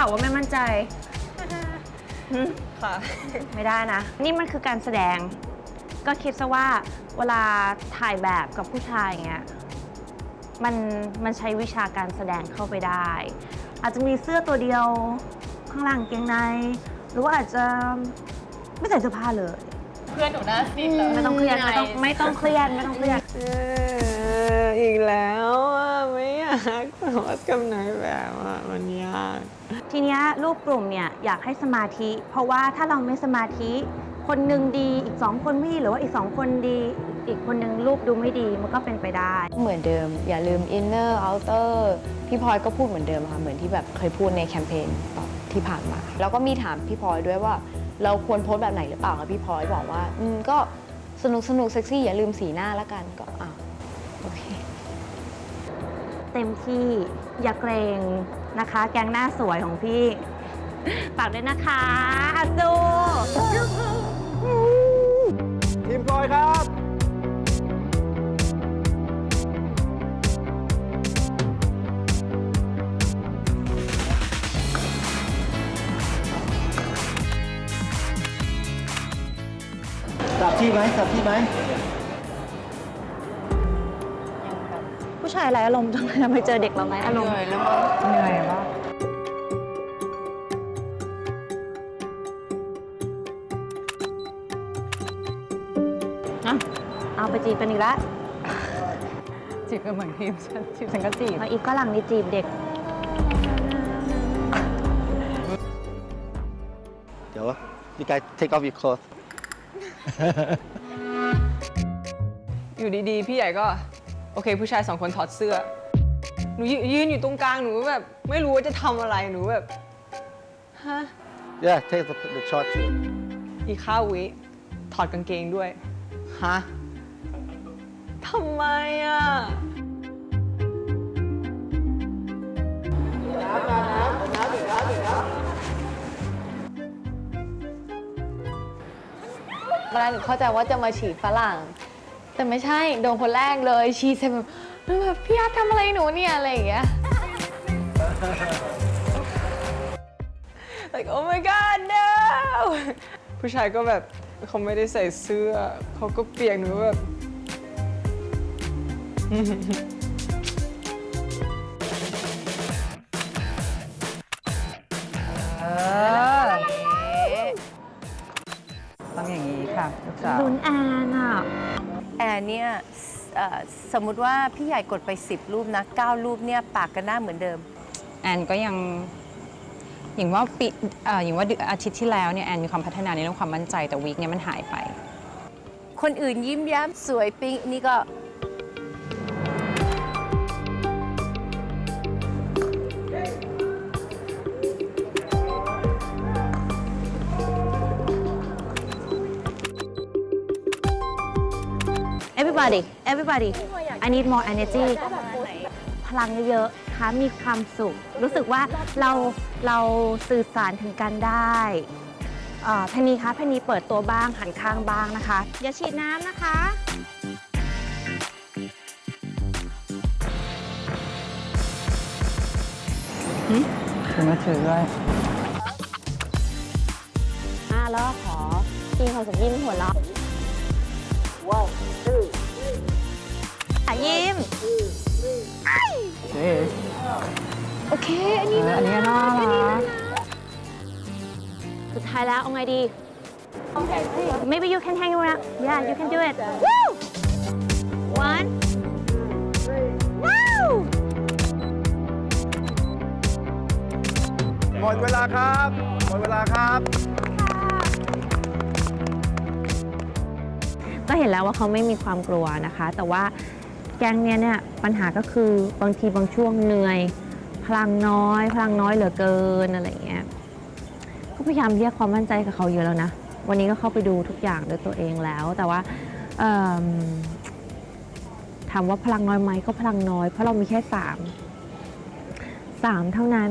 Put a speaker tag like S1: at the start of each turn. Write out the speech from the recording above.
S1: ข่าวว่าไม่มั่นใจ
S2: ค่ะ
S1: ไม่ได้นะ นี่มันคือการแสดง ก็คิดซะว่าเวลาถ่ายแบบกับผู้ชายอย่างเงี้ย มันมันใช้วิชาการแสดงเข้าไปได้ อาจจะมีเสื้อตัวเดียวข้างหลังเกงใน หรือว่าอาจจะไม่ใส่เสื้อผ้าเลย
S2: เพื่อนหนูหน้าซีดแล้ว
S1: ไม่ต้องเครียดไม่ต้องไม่ต้องเครียดไม่ต้องเครียด
S3: เอออีกแล้วอะไม่อยาก โพสต์กับนายแบบอะมันยาก
S1: ทีเนี้ยรูปกลุ่มเนี่ยอยากให้สมาธิ เพราะว่าถ้าเราไม่สมาธิ คนหนึ่งดีอีกสองคนไม่ดีหรือว่าอีกสองคนดี อีกคนหนึ่งรูปดูไม่ดีมันก็เป็นไปได้
S4: เหมือนเดิม อย่าลืม inner outer พี่พลอยก็พูดเหมือนเดิมค่ะเหมือนที่แบบเคยพูดในแคมเปญตอนที่ผ่านมา แล้วก็มีถามพี่พลอยด้วยว่า เราควรโพสต์แบบไหนหรือเปล่าคะพี่พลอยบอกว่า อืมก็สนุกสนุกเซ็กซี่อย่าลืมสีหน้าละกันก็อ้าวโอเค
S1: เต็มที่อย่าเกรงนะคะ แกงหน้าสวยของพี่ฝากด้วยนะคะอาซู
S5: ทีมพลอยครับสับที่ไหมสับที่ไหม
S1: ผู้ชายไรอารมณ์จังเลยทำไมเจอเด็กเราไรอารมณ์
S3: เหนื่อยแล้วมั้งเหนื่อยปะ
S1: อะเอาไปจีบกันอีกแล้ว
S3: จีบกันเหมือนทีมฉันทีมฉันก็จีบ
S1: มาอีกฝรั่งนี่จีบเด็ก
S5: เดี๋ยว you guys take off your clothes
S2: อยู่ดีๆ พี่ใหญ่ก็โอเค ผู้ชายสองคนถอดเสื้อ หนูยืยืนอยู่ตรงกลางหนูแบบ ไม่รู้ว่าจะทำอะไรหนูแบบฮะ
S5: yeah take the, the short too
S2: อีกข้าววิถอดกางเกงด้วย ฮะ ทำไมอะ
S4: ตอนแรกหนูเข้าใจว่าจะมาฉีดฝรั่ง แต่ไม่ใช่โดนคนแรกเลยฉีดเสร็จแบบแล้วแบบพี่อาร์ตทำอะไรหนูเนี่ยอะไรอย่างเงี้ย
S2: like oh my god no ผู้ชายก็แบบเขาไม่ได้ใส่เสื้อ เขาก็เปียกหนูแบบ
S3: เออต้องอย่างนี้ค่ะลูกสาว
S1: ลุ้นแอนอะ
S6: แอนเนี่ยเอ่อสมมุติว่าพี่ใหญ่กดไป 10 รูปนะ 9 รูปเนี่ยปากกันหน้าเหมือนเดิม
S3: แอนก็ยังหญิงว่าปีเอ่อหญิงว่าเดือนอาทิตย์ที่แล้วเนี่ยแอนมีความพัฒนาในเรื่องความมั่นใจแต่วีคเนี่ยมันหายไป
S6: คนอื่นยิ้มแย้มสวยปิ๊งนี่ก็
S1: everybody everybody I need more energy พลังเยอะๆคะมีความสุข รู้สึกว่าเราเราสื่อสารถึงกันได้เอ่อเพนนีคะเพนนีเปิดตัวบ้างหันข้างบ้างนะคะ อย่าฉีดน้ำนะคะ
S3: ถือมาถือด้วย
S1: อ่าแล้วก็ขอกินของสมยิ้มหัวเราะ โอเค อันนี้
S3: อันนี้น่ารัก
S1: สุดท้ายแล้วเอาไงดี maybe you can hang around yeah you can do it Woo! one Woo!
S5: หมดเวลาครับ หมดเวลาครับ
S1: ก็เห็นแล้วว่าเขาไม่มีความกลัวนะคะ แต่ว่า แก๊งเนี้ยเนี่ยปัญหาก็คือบางทีบางช่วงเหนื่อย พลังน้อย พลังน้อยเหลือเกินอะไรเงี้ยก็พยายามเรียกความมั่นใจกับเขาเยอะแล้วนะ วันนี้ก็เข้าไปดูทุกอย่างด้วยตัวเองแล้ว แต่ว่าถามว่าพลังน้อยไหมก็พลังน้อย เพราะเรามีแค่สามสามเท่านั้น